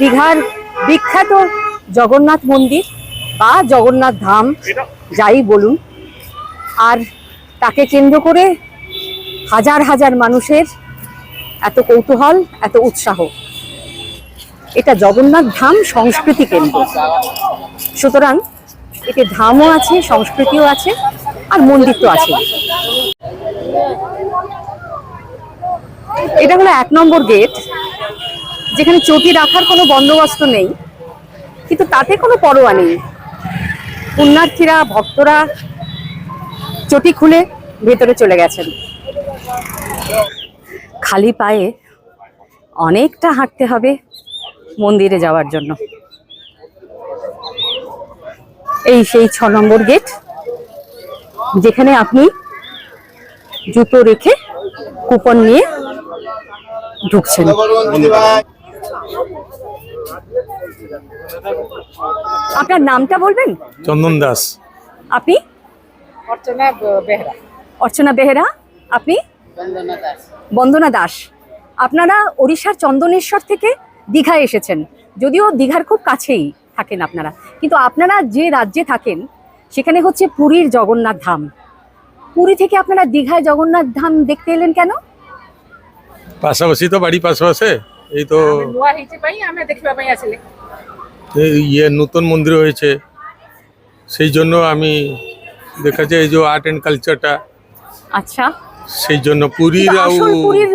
দীঘার বিখ্যাত জগন্নাথ মন্দির বা জগন্নাথ ধাম, যাই বলুন। আর তাকে কেন্দ্র করে হাজার হাজার মানুষের এত কৌতূহল, এত উৎসাহ। এটা জগন্নাথ ধাম সংস্কৃতি কেন্দ্র। সুতরাং এতে ধামও আছে, সংস্কৃতিও আছে, আর মন্দির তো আছে। এটা হলো এক নম্বর গেট। যেখানে চটি রাখার কোনো বন্দোবস্ত নেই, কিন্তু তাতে কোনো পরোয়া নেই। পুণ্যার্থীরা, ভক্তরা চটি খুলে ভেতরে চলে গেছেন। খালি পায়ে অনেকটা হাঁটতে হবে মন্দিরে যাওয়ার জন্য। এই সেই ছ নম্বর গেট, যেখানে আপনি জুতো রেখে কুপন নিয়ে ঢুকছেন। আপনার নামটা বলবেন? চন্দন দাস। আপনি? অর্চনা বেহরা। অর্চনা বেহেরা। আপনি? বন্দনা দাস। আপনারা ওড়িশার চন্দনেশ্বর থেকে দীঘায় এসেছেন। যদিও দীঘার খুব কাছেই থাকেন আপনারা। কিন্তু আপনারা যে রাজ্যে থাকেন সেখানে হচ্ছে পুরীর জগন্নাথ ধাম। পুরী থেকে আপনারা দীঘায় জগন্নাথ ধাম দেখতে এলেন কেন? পাশাপাশি তো বাড়ি পাশাপাশি। এই তো ନୂଆ ହେଇଛି ପାଇଁ ଆମେ ଦେଖିବା ପାଇଁ ଆସିଲେ এই ইয়ে নতুন মন্দির হয়েছে সেই জন্য আমি দেখা যায় এই যে আর্ট এন্ড কালচারটা আচ্ছা সেই জন্য পুরীর কিন্তু আউ আসল পুরীর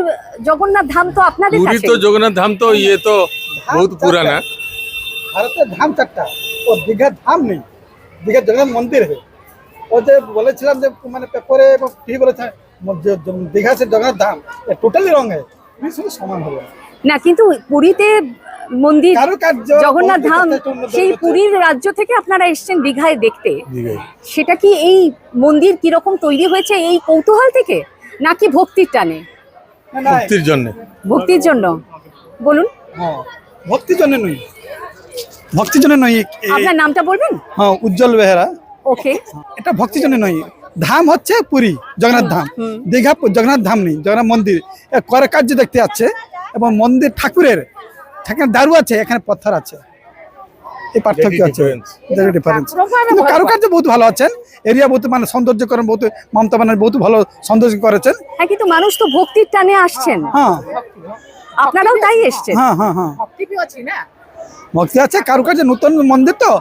জগন্নাথ ধাম তো আপনাদের পুরী কাছে তো জগন্নাথ ধাম তো ইয়ে তো বহুত পুরানা ভারতের ধাম চারটা ও দীঘার ধাম নেই দীঘার জগন্নাথ মন্দির है ও যে বলেছিলাম যে মানে পেপারে এবং টিভি বলেছে যে দীঘা সে জগন্নাথ ধাম টোটালি রং है দুই সঙ্গে সমান হবে না কিন্তু পুরীতে মন্দির জগন্নাথ ধাম সেই পুরীর রাজ্য থেকে আপনারা এসছেন দীঘায় দেখতে। সেটা কি এই মন্দির কীরকম তৈরি হয়েছে এই কৌতূহল থেকে নাকি ভক্তির টানে? না, না, ভক্তির জন্য। ভক্তির জন্য। বলুন। হ্যাঁ ভক্তির জন্য নই ভক্তির জন্য নই আপনার নামটা বলবেন? হ্যাঁ উজ্জ্বল বেহেরা। ওকে। এটা ভক্তির জন্য নয়। ধাম হচ্ছে পুরী জগন্নাথ ধাম। দীঘা জগন্নাথ ধাম নেই জগন্নাথ মন্দির। এ করে কার্য দেখতে আছে এবং মন্দির ঠাকুরের সেখানে দারু আছে এখানে পাথর আছে। এই পার্থক্য আছে। ডিফারেন্স হ্যাঁ, কিন্তু কারুকার্য বহুত ভালো আছেন। এরিয়া বহুত মানে সৌন্দর্যকরণ বহুত মমতা বানার বহুত ভালো সৌন্দর্য করেছেন। হ্যাঁ কিন্তু মানুষ তো ভক্তির টানে আসছেন। হ্যাঁ।, হ্যাঁ আপনারাও তাই এসছেন। হ্যাঁ হ্যাঁ হ্যাঁ। ভক্তি আছে কারুকার্য নতুন মন্দির তো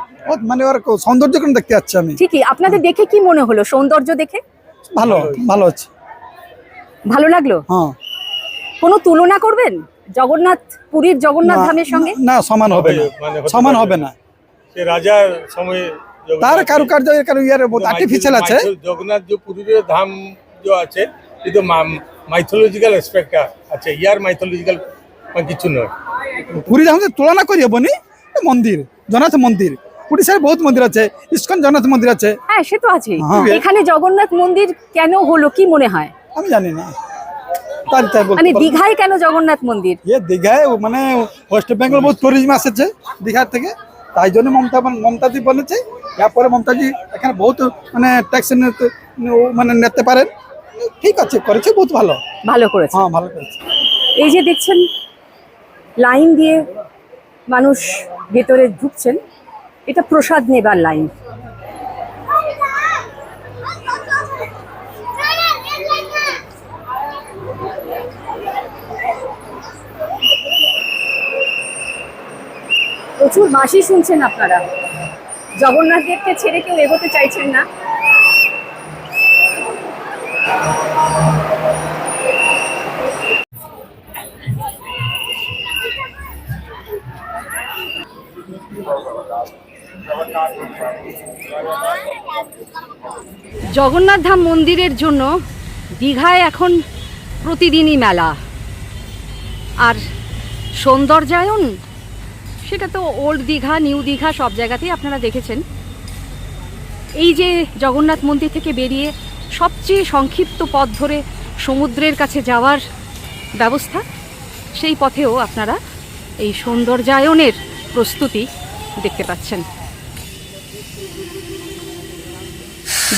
মানে ওর সৌন্দর্যকরণ দেখতে যাচ্ছি আমি। ঠিকই। আপনাদের দেখে কি মনে হলো? সৌন্দর্য দেখে? ভালো ভালো আছে। ভালো লাগল? হ্যাঁ। কোনো তুলনা করবেন? জগন্নাথ পুরীর জগন্নাথ ধামের সঙ্গে? না সমান হবে না। মানে সমান হবে না। সে রাজার সময় তার কারুকার্য এর কারণ ইয়ার আর্টিফিশিয়াল আছে। জগন্নাথ যে পুরীর ধাম যে আছে কিন্তু মাইথোলজিক্যাল এসপেক্ট আছে। ইয়ার মাইথোলজিক্যাল কিছু নয়। পুরী যখন তুলনা করি হবনি মন্দির জগন্নাথ মন্দির। উড়িষ্যার বহুত মন্দির আছে ইস্কন জগন্নাথ মন্দির আছে। হ্যাঁ সে তো আছে হ্যাঁ। এখানে জগন্নাথ মন্দির কেন হলো কি মনে হয়? আমি জানি না। মানে দীঘায় কেন জগন্নাথ মন্দির? ইয়ে দীঘায় মানে ওয়েস্ট বেঙ্গল বহুত টুরিজম আসছে দীঘার থেকে। তাই জন্য মমতা মমতাজি বলেছে। এরপরে মমতাজি এখানে বহুত মানে ট্যাক্স মানে নিতে পারেন। ঠিক আছে করেছে বহুত ভালো। ভালো করেছে। হ্যাঁ ভালো করেছে। এই যে দেখছেন লাইন দিয়ে মানুষ ভেতরে ঢুকছেন এটা প্রসাদ নেবার লাইন প্রচুর মাসি শুনছেন আপনারা। জগন্নাথ দেবকে ছেড়ে কেউ এগোতে চাইছেন না। জগন্নাথ ধাম মন্দিরের জন্য দীঘায় এখন প্রতিদিনই মেলা। আর সৌন্দর্যায়ন সেটা তো ওল্ড দীঘা নিউ দীঘা সব জায়গাতেই আপনারা দেখেছেন। এই যে জগন্নাথ মন্দির থেকে বেরিয়ে সবচেয়ে সংক্ষিপ্ত পথ ধরে সমুদ্রের কাছে যাওয়ার ব্যবস্থা, সেই পথেও আপনারা এই সৌন্দর্যায়নের প্রস্তুতি দেখতে পাচ্ছেন।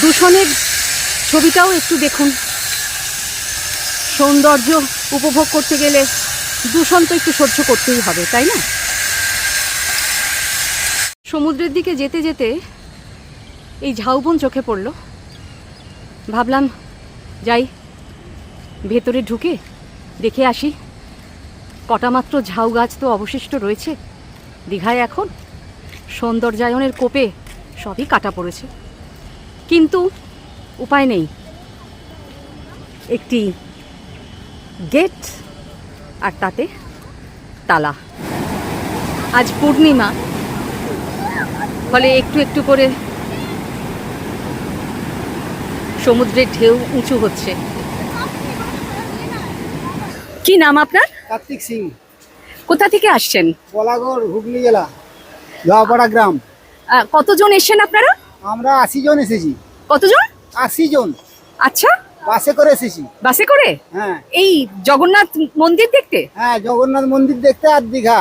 দূষণের ছবিটাও একটু দেখুন। সৌন্দর্য উপভোগ করতে গেলে দূষণ তো একটু সহ্য করতেই হবে, তাই না? সমুদ্রের দিকে যেতে যেতে এই ঝাউবন চোখে পড়ল। ভাবলাম, যাই, ভেতরে ঢুকে দেখে আসি। কটা মাত্র ঝাউ গাছ তো অবশিষ্ট রয়েছে। দীঘায় এখন সৌন্দর্যায়নের কোপে সবই কাটা পড়েছে। কিন্তু উপায় নেই। একটি গেট আর তাতে তালা। আজ পূর্ণিমা। ফলে একটু একটু করে সমুদ্রের ঢেউ উঁচু হচ্ছে। কি নাম আপনার? কার্তিক সিং। কোথা থেকে আসছেন? বলাগড় হুগলি জেলা ধোয়াপাড়া গ্রাম। কতজন এসেছেন আপনারা? আমরা আশি জন এসেছি। কতজন? আশি জন। আচ্ছা। বাসে করে এসেছি। বাসে করে? হ্যাঁ। এই জগন্নাথ মন্দির দেখতে? হ্যাঁ জগন্নাথ মন্দির দেখতে আর দীঘা।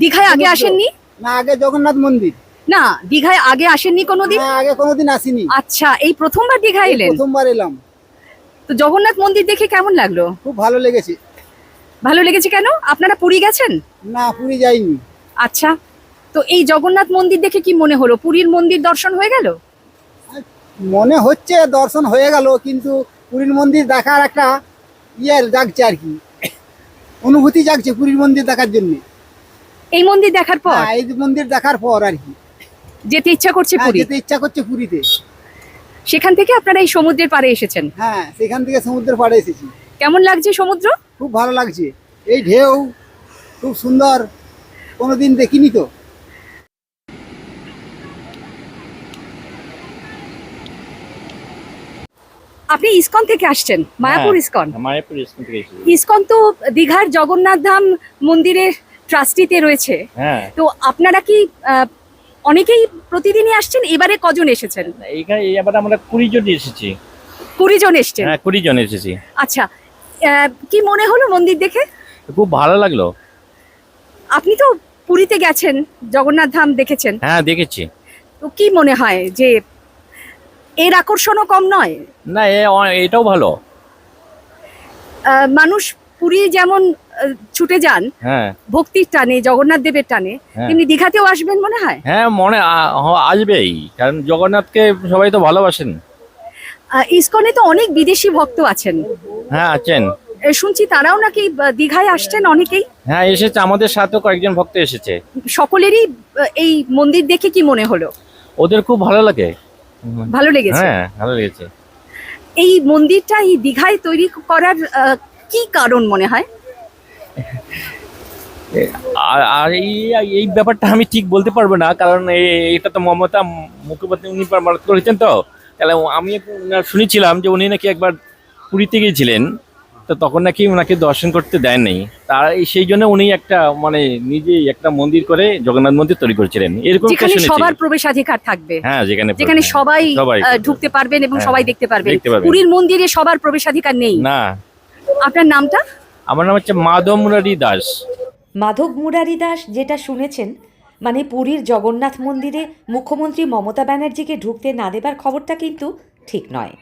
দীঘায় আগে আসেননি? না আগে জগন্নাথ মন্দির। না দীঘায় আগে আসেননি কোনোদিন? না আগে কোনোদিন আসিনি। আচ্ছা এই প্রথমবার দীঘায় এলেন? প্রথমবার এলাম। তো জগন্নাথ মন্দির দেখে কেমন লাগল? খুব ভালো লেগেছে। ভালো লেগেছে কেন? আপনারা পুরী গেছেন? না পুরী যাইনি। আচ্ছা তো এই জগন্নাথ মন্দির দেখে কি মনে হলো? পুরীর মন্দির দর্শন হয়ে গেল? মনে হচ্ছে দর্শন হয়ে গেল কিন্তু পুরীর মন্দির দেখার একটা ইয়ে জাগছে আর কি। অনুভূতি জাগছে পুরীর মন্দির দেখার জন্য। এই মন্দির দেখার পর? হ্যাঁ এই মন্দির দেখার পর আর কি। যেতে ইচ্ছা করছে হ্যাঁ, পুরী? যেতে ইচ্ছা করছে পুরীতে। সেখান থেকে আপনারা এই সমুদ্রের পাড়ে এসেছেন? হ্যাঁ সেখান থেকে সমুদ্রের পাড়ে এসেছি। কেমন লাগছে সমুদ্র? খুব ভালো লাগছে। এই ঢেউ খুব সুন্দর। কোনোদিন দেখিনি তো। আপনি ইসকন থেকে আসছেন মায়াপুর হ্যাঁ, ইসকন? মায়াপুর স্কুল থেকে এসেছি। ইসকন তো দীঘার জগন্নাথ ধাম মন্দিরের ট্রাস্টিতে রয়েছে। হ্যাঁ। তো আপনারা কি আহ, অনেকেই প্রতিদিনই আসছেন এবারে কজন এসেছেন? এইখানে এবার আমরা কুড়ি জন এসেছি। কুড়ি জন এসছেন? হ্যাঁ কুড়ি জন এসেছি। আচ্ছা আহ, কি মনে হলো মন্দির দেখে? খুব ভালো লাগল। আপনি তো পুরীতে গেছেন জগন্নাথ ধাম দেখেছেন। হ্যাঁ দেখেছি। তো কি মনে হয় যে এর আকর্ষণও কম নয়? না এ অ- এটাও ভালো। আহ, মানুষ পুরী যেমন ছুটে যান হ্যাঁ। ভক্তির টানে জগন্নাথ দেবের টানে হ্যাঁ। তেমনি দীঘাতেও আসবেন মনে হয়? হ্যাঁ মনে আসবেই। কারণ জগন্নাথকে সবাই তো ভালোবাসেন। ইসকনে তো অনেক বিদেশি ভক্ত আছেন। হ্যাঁ আছেন। শুনছি তারাও নাকি দীঘায় আসছেন অনেকেই। হ্যাঁ এসেছে আমাদের সাথেও কয়েকজন ভক্ত এসেছে। সকলেরই এই মন্দির দেখে কি মনে হলো? ওদের খুব ভালো লাগে। ভালো লেগেছে? হ্যাঁ ভালো লেগেছে। এই মন্দিরটা এই দীঘায় তৈরি করার কি কারণ মনে হয়? আর এই এই ব্যাপারটা আমি ঠিক বলতে পারব না কারণ এটা তো মমতা মুখোপাধ্যায় উনি পারমানত করেছেন তো। তাহলে আমি শুনেছিলাম যে উনি নাকি একবার পুরীতে গিয়েছিলেন তো তখন নাকি ওনাকে দর্শন করতে দেন নাই। তার সেই জন্য উনি একটা মানে নিজেই একটা মন্দির করে জগন্নাথ মন্দির তৈরি করেছিলেন। এরকম যেখানে সবার প্রবেশাধিকার থাকবে। হ্যাঁ যেখানে যেখানে সবাই ঢুকতে পারবেন এবং হ্যাঁ, সবাই দেখতে পারবেন। পুরীর মন্দিরে সবার প্রবেশাধিকার নেই। না। আপনার নামটা? আমার নাম হচ্ছে মাধব মুরারি দাস। মাধব মুরারি দাস যেটা শুনেছেন মানে পুরীর জগন্নাথ মন্দিরে মুখ্যমন্ত্রী মমতা ব্যানার্জিকে ঢুকতে না দেবার খবরটা কিন্তু ঠিক নয়।